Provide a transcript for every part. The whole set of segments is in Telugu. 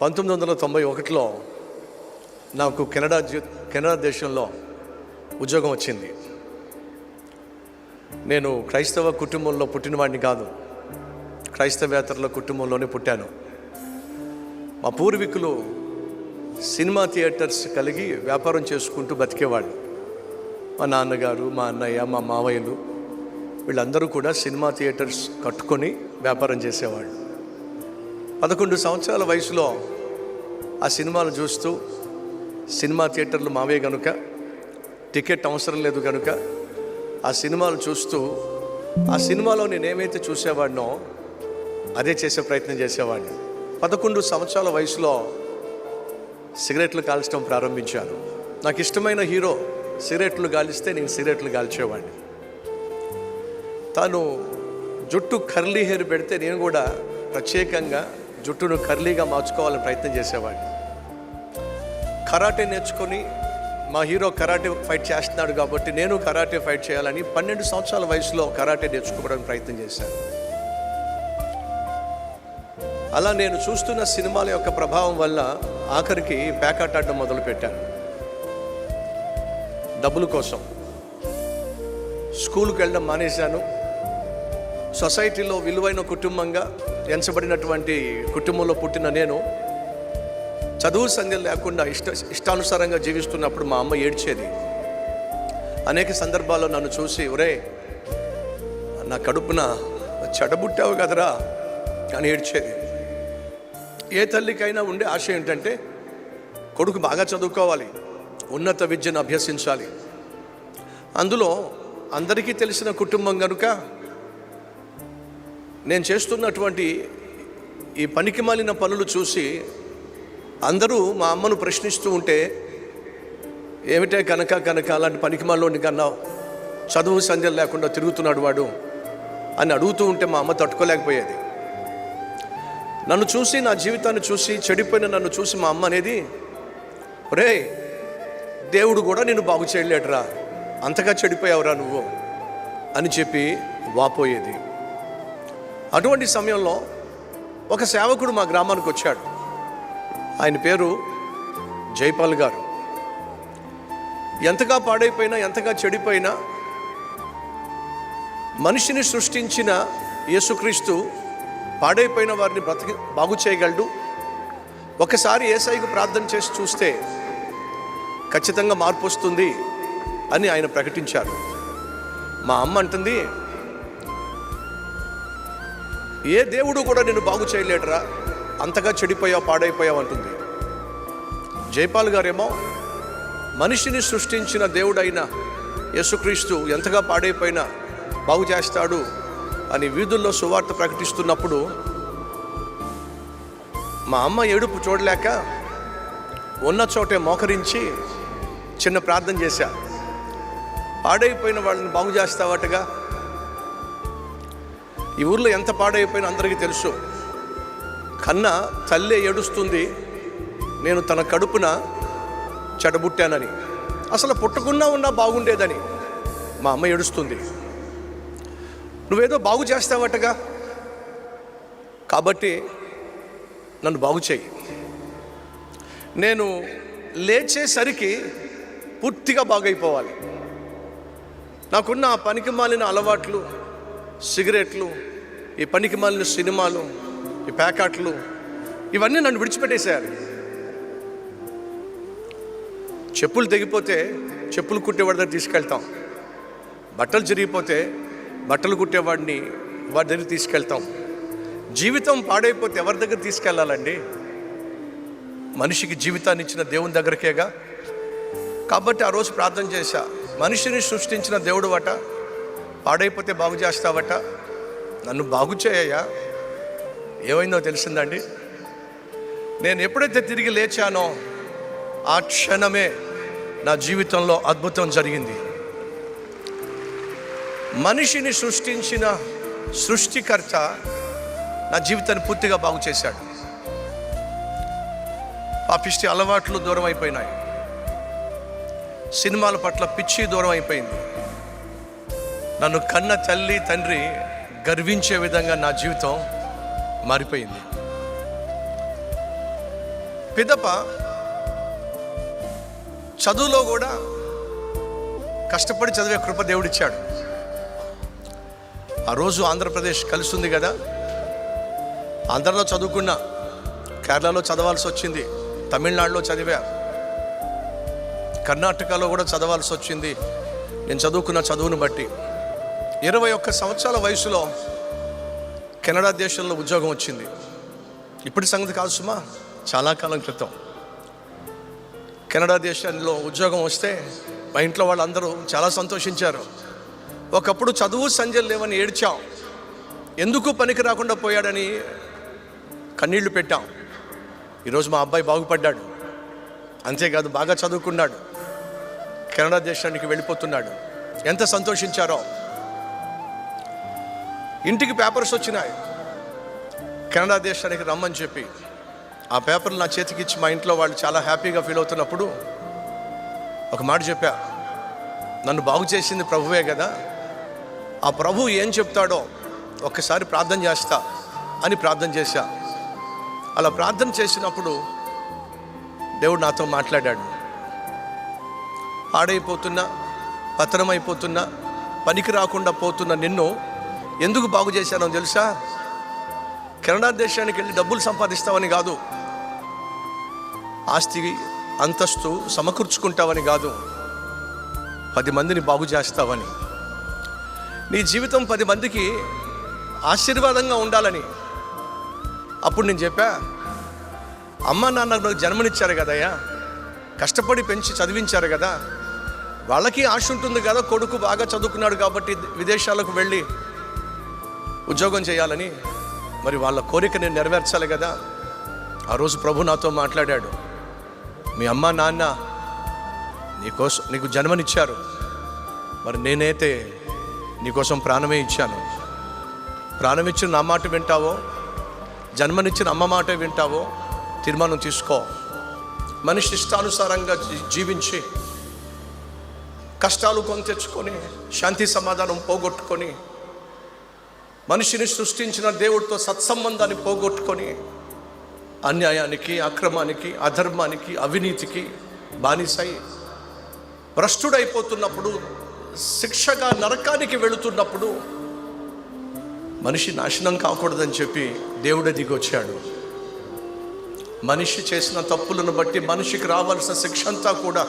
పంతొమ్మిది వందల తొంభై ఒకటిలో నాకు కెనడా కెనడా దేశంలో ఉద్యోగం వచ్చింది. నేను క్రైస్తవ కుటుంబంలో పుట్టినవాడిని కాదు క్రైస్తవేతరుల కుటుంబంలోనే పుట్టాను. మా పూర్వీకులు సినిమా థియేటర్స్ కలిగి వ్యాపారం చేసుకుంటూ బతికేవాళ్ళు. మా నాన్నగారు మా అన్నయ్య మా మావయ్యలు వీళ్ళందరూ కూడా సినిమా థియేటర్స్ కట్టుకొని వ్యాపారం చేసేవాళ్ళు. పదకొండు సంవత్సరాల వయసులో ఆ సినిమాలు చూస్తూ సినిమా థియేటర్లు మావే కనుక టికెట్ అవసరం లేదు కనుక ఆ సినిమాలు చూస్తూ ఆ సినిమాలో నేనేమైతే చూసేవాడినో అదే చేసే ప్రయత్నం చేసేవాడిని. పదకొండు సంవత్సరాల వయసులో సిగరెట్లు కాల్చడం ప్రారంభించాను. నాకు ఇష్టమైన హీరో సిగరెట్లు గాలిస్తే నేను సిగరెట్లు కాల్చేవాడిని తాను జుట్టు కర్లీ హెయిర్ పెడితే నేను కూడా ప్రత్యేకంగా జుట్టును కర్లీగా మార్చుకోవాలని ప్రయత్నం చేసేవాడిని. కరాటే నేర్చుకొని మా హీరో కరాటే ఫైట్ చేస్తున్నాడు కాబట్టి నేను కరాటే ఫైట్ చేయాలని పన్నెండు సంవత్సరాల వయసులో కరాటే నేర్చుకోవడానికి ప్రయత్నం చేశాను. అలా నేను చూస్తున్న సినిమాల యొక్క ప్రభావం వల్ల ఆఖరికి ప్యాకాట్ ఆడడం మొదలుపెట్టాను. డబ్బుల కోసం. స్కూల్కి వెళ్ళడం మానేశాను. సొసైటీలో విలువైన కుటుంబంగా ఎంచబడినటువంటి కుటుంబంలో పుట్టిన నేను చదువు సంగతి లేకుండా ఇష్ట ఇష్టానుసారంగా జీవిస్తున్నప్పుడు మా అమ్మ ఏడ్చేది. అనేక సందర్భాల్లో నన్ను చూసి ఒరే నా కడుపున చెడబుట్టావు కదరా? అని ఏడ్చేది. ఏ తల్లికైనా ఉండే ఆశ ఏంటంటే కొడుకు బాగా చదువుకోవాలి ఉన్నత విద్యను అభ్యసించాలి. అందులో అందరికీ తెలిసిన కుటుంబం కనుక నేను చేస్తున్నటువంటి ఈ పనికి మాలిన పనులు చూసి అందరూ మా అమ్మను ప్రశ్నిస్తూ ఉంటే ఏమిటే కనుక కనుక అలాంటి పనికి మాలోని కన్నా చదువు సంధ్యలు లేకుండా తిరుగుతున్నాడు వాడు అని అడుగుతూ ఉంటే మా అమ్మ తట్టుకోలేకపోయేది. నన్ను చూసి నా జీవితాన్ని చూసి చెడిపోయిన నన్ను చూసి మా అమ్మ అనేది రే దేవుడు కూడా నేను బాగు చేయలేడురా అంతగా చెడిపోయావురా నువ్వు అని చెప్పి వాపోయేది. అటువంటి సమయంలో ఒక సేవకుడు మా గ్రామానికి వచ్చాడు. ఆయన పేరు జైపాల్ గారు. ఎంతగా పాడైపోయినా ఎంతగా చెడిపోయినా మనిషిని సృష్టించిన యేసుక్రీస్తు పాడైపోయిన వారిని బ్రతికి బాగు చేయగలడు. ఒకసారి ఏసైకు ప్రార్థన చేసి చూస్తే ఖచ్చితంగా మార్పు వస్తుంది అని ఆయన ప్రకటించారు. మా అమ్మ అంటుంది ఏ దేవుడు కూడా నేను బాగు చేయలేడురా. అంతగా చెడిపోయావు పాడైపోయావు అంటుంది. జైపాల్ గారేమో మనిషిని సృష్టించిన దేవుడైన యేసుక్రీస్తు ఎంతగా పాడైపోయినా బాగు చేస్తాడు అని వీధుల్లో సువార్త ప్రకటిస్తున్నప్పుడు మా అమ్మ ఏడుపు చూడలేక ఉన్న చోటే మోకరించి చిన్న ప్రార్థన చేశా. పాడైపోయిన వాళ్ళని బాగు చేస్తావటగా. ఈ ఊర్లో ఎంత పాడైపోయినా అందరికీ తెలుసు. కన్న తల్లి ఏడుస్తుంది నేను తన కడుపున చెడబుట్టానని. అసలు పుట్టకున్నా ఉన్నా బాగుండేదని మా అమ్మ ఏడుస్తుంది. నువ్వేదో బాగు చేస్తావటగా. కాబట్టి నన్ను బాగు చేయి. నేను లేచేసరికి పూర్తిగా బాగైపోవాలి. నాకున్న ఆ పనికి మాలిన అలవాట్లు సిగరెట్లు ఈ పనికి మాలిన సినిమాలు ఈ ప్యాకాట్లు ఇవన్నీ నన్ను విడిచిపెట్టేసేయాలి చెప్పులు తెగిపోతే చెప్పులు కుట్టేవాడి దగ్గర తీసుకెళ్తాం. బట్టలు చిరిగిపోతే బట్టలు కుట్టేవాడిని వాడి దగ్గర తీసుకెళ్తాం. జీవితం పాడైపోతే ఎవరి దగ్గర తీసుకెళ్ళాలండి మనిషికి జీవితాన్ని ఇచ్చిన దేవుని దగ్గరకేగా? కాబట్టి ఆ రోజు ప్రార్థన చేశా. మనిషిని సృష్టించిన దేవుడు అట. పాడైపోతే బాగు చేస్తావట? నన్ను బాగు చేయయ్యా. ఏమైందో తెలిసిందండి? నేను ఎప్పుడైతే తిరిగి లేచానో ఆ క్షణమే నా జీవితంలో అద్భుతం జరిగింది. మనిషిని సృష్టించిన సృష్టికర్త నా జీవితాన్ని పూర్తిగా బాగు చేశాడు. పాపిష్టి అలవాట్లు దూరం అయిపోయినాయి సినిమాల పట్ల పిచ్చి దూరం అయిపోయింది నన్ను కన్న తల్లి తండ్రి గర్వించే విధంగా నా జీవితం మారిపోయింది. పిదప చదువులో కూడా కష్టపడి చదివే కృప దేవుడిచ్చాడు. ఆ రోజు ఆంధ్రప్రదేశ్ కలిసి ఉంది కదా. ఆంధ్రలో చదువుకున్నా కేరళలో చదవాల్సి వచ్చింది తమిళనాడులో చదివా. కర్ణాటకలో కూడా చదవాల్సి వచ్చింది. నేను చదువుకున్న చదువును బట్టి. ఇరవై ఒక్క సంవత్సరాల వయసులో కెనడా దేశంలో ఉద్యోగం వచ్చింది. ఇప్పటి సంగతి కాదు సుమా చాలా కాలం క్రితం. కెనడా దేశంలో ఉద్యోగం వస్తే మా ఇంట్లో వాళ్ళందరూ చాలా సంతోషించారు. ఒకప్పుడు చదువు సంజయ్ లేవని ఏడ్చాం. ఎందుకు పనికి రాకుండా పోయాడని కన్నీళ్ళు పెట్టాం. ఈరోజు మా అబ్బాయి బాగుపడ్డాడు. అంతేకాదు బాగా చదువుకున్నాడు. కెనడా దేశానికి వెళ్ళిపోతున్నాడు. ఎంత సంతోషించారో. ఇంటికి పేపర్స్ వచ్చినాయి. కెనడా దేశానికి రమ్మని చెప్పి ఆ పేపర్లు నా చేతికి ఇచ్చి మా ఇంట్లో వాళ్ళు చాలా హ్యాపీగా ఫీల్ అవుతున్నప్పుడు ఒక మాట చెప్పా. నన్ను బాగు చేసింది ప్రభువే కదా. ఆ ప్రభు ఏం చెప్తాడో ఒక్కసారి ప్రార్థన చేస్తా అని ప్రార్థన చేశా. అలా ప్రార్థన చేసినప్పుడు దేవుడు నాతో మాట్లాడాడు. పాడైపోతున్నా పతనమైపోతున్నా పనికి రాకుండా పోతున్న నిన్ను ఎందుకు బాగు చేశానో తెలుసా? కెనడా దేశానికి వెళ్ళి డబ్బులు సంపాదిస్తావని కాదు. ఆస్తి అంతస్తు సమకూర్చుకుంటావని కాదు. పది మందిని బాగు చేస్తావని. నీ జీవితం పది మందికి ఆశీర్వాదంగా ఉండాలని. అప్పుడు నేను చెప్పా అమ్మ నాన్న నాకు జన్మనిచ్చారు కదయ్యా. కష్టపడి పెంచి చదివించారు కదా. వాళ్ళకి ఆశ ఉంటుంది కదా కొడుకు బాగా చదువుకున్నాడు కాబట్టి విదేశాలకు వెళ్ళి ఉద్యోగం చేయాలని మరి వాళ్ళ కోరిక నేను నెరవేర్చాలి కదా. ఆ రోజు ప్రభు నాతో మాట్లాడాడు. మీ అమ్మ నాన్న నీకోసం నీకు జన్మనిచ్చారు. మరి నేనైతే నీకోసం ప్రాణమే ఇచ్చాను. ప్రాణం ఇచ్చిన నా మాట వింటావో జన్మనిచ్చిన అమ్మ మాట వింటావో తీర్మానం తీసుకో. మనిషి ఇష్టానుసారంగా జీ- జీవించి కష్టాలు కొని తెచ్చుకొని శాంతి సమాధానం పోగొట్టుకొని మనిషిని సృష్టించిన దేవుడితో సత్సంబంధాన్ని పోగొట్టుకొని అన్యాయానికి అక్రమానికి అధర్మానికి అవినీతికి బానిసై భ్రష్టుడైపోతున్నప్పుడు శిక్షగా నరకానికి వెళుతున్నప్పుడు మనిషి నాశనం కాకూడదని చెప్పి దేవుడే దిగొచ్చాడు. మనిషి చేసిన తప్పులను బట్టి మనిషికి రావాల్సిన శిక్ష అంతా కూడా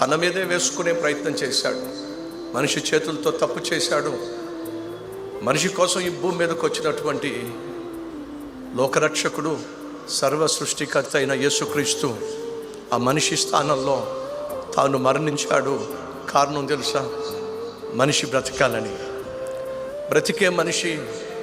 తన మీదే వేసుకునే ప్రయత్నం చేశాడు. మనిషి చేతులతో తప్పు చేశాడు. మనిషి కోసం ఈ భూమి మీదకు వచ్చినటువంటి లోకరక్షకుడు సర్వ సృష్టికర్త అయిన యేసుక్రీస్తు ఆ మనిషి స్థానంలో తాను మరణించాడు. కారణం తెలుసా? మనిషి బ్రతకాలని. బ్రతికే మనిషి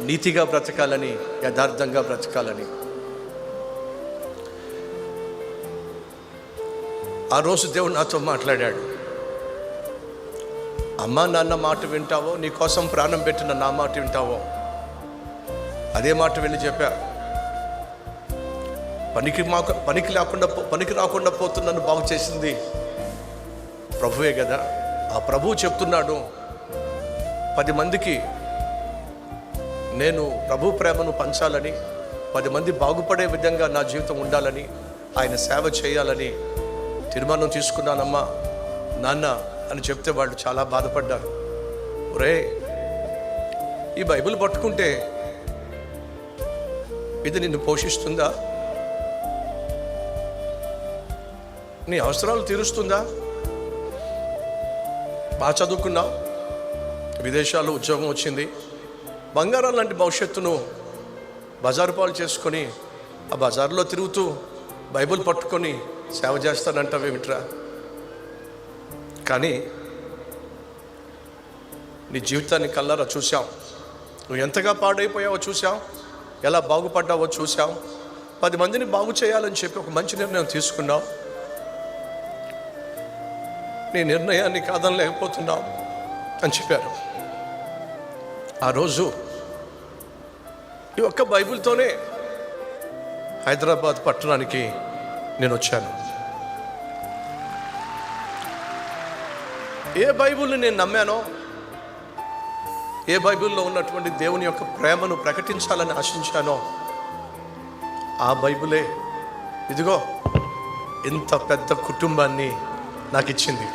నీతిగా బ్రతకాలని యథార్థంగా బ్రతకాలని. ఆ రోజు దేవుడు నాతో మాట్లాడాడు. అమ్మా నాన్న మాట వింటావో? నీ కోసం ప్రాణం పెట్టిన నా మాట వింటావో? అదే మాట వెళ్ళి చెప్పా. పనికి మాకు పనికి లేకుండా పనికి రాకుండా పోతున్నాను బాగు చేసింది ప్రభువే కదా. ఆ ప్రభువు చెప్తున్నాడు పది మందికి నేను ప్రభు ప్రేమను పంచాలని పది మంది బాగుపడే విధంగా నా జీవితం ఉండాలని ఆయన సేవ చేయాలని తీర్మానం తీసుకున్నానమ్మా. నాన్న అని చెప్తే వాళ్ళు చాలా బాధపడ్డారు. ఒరే ఈ బైబిల్ పట్టుకుంటే ఇది నిన్ను పోషిస్తుందా? నీ అవసరాలు తీరుస్తుందా? బాగా చదువుకున్నావు విదేశాల్లో ఉద్యోగం వచ్చింది బంగారం లాంటి భవిష్యత్తును బజారు పాలు చేసుకొని ఆ బజార్లో తిరుగుతూ బైబిల్ పట్టుకొని సేవ చేస్తానంటావేమిట్రా? కానీ నీ జీవితాన్ని కల్లారా చూసాం నువ్వు ఎంతగా పాడైపోయావో చూసాం ఎలా బాగుపడ్డావో చూసాం పది మందిని బాగు చేయాలని చెప్పి ఒక మంచి నిర్ణయం తీసుకున్నావు నీ నిర్ణయాన్ని కాదనలేకపోతున్నావు అని చెప్పారు. ఆ రోజు ఈ ఒక్క బైబిల్తోనే హైదరాబాద్ పట్టణానికి నేను వచ్చాను. ఏ బైబిల్ని నేను నమ్మానో ఏ బైబిల్లో ఉన్నటువంటి దేవుని యొక్క ప్రేమను ప్రకటించాలని ఆశించానో ఆ బైబులే ఇదిగో ఇంత పెద్ద కుటుంబాన్ని నాకు ఇచ్చింది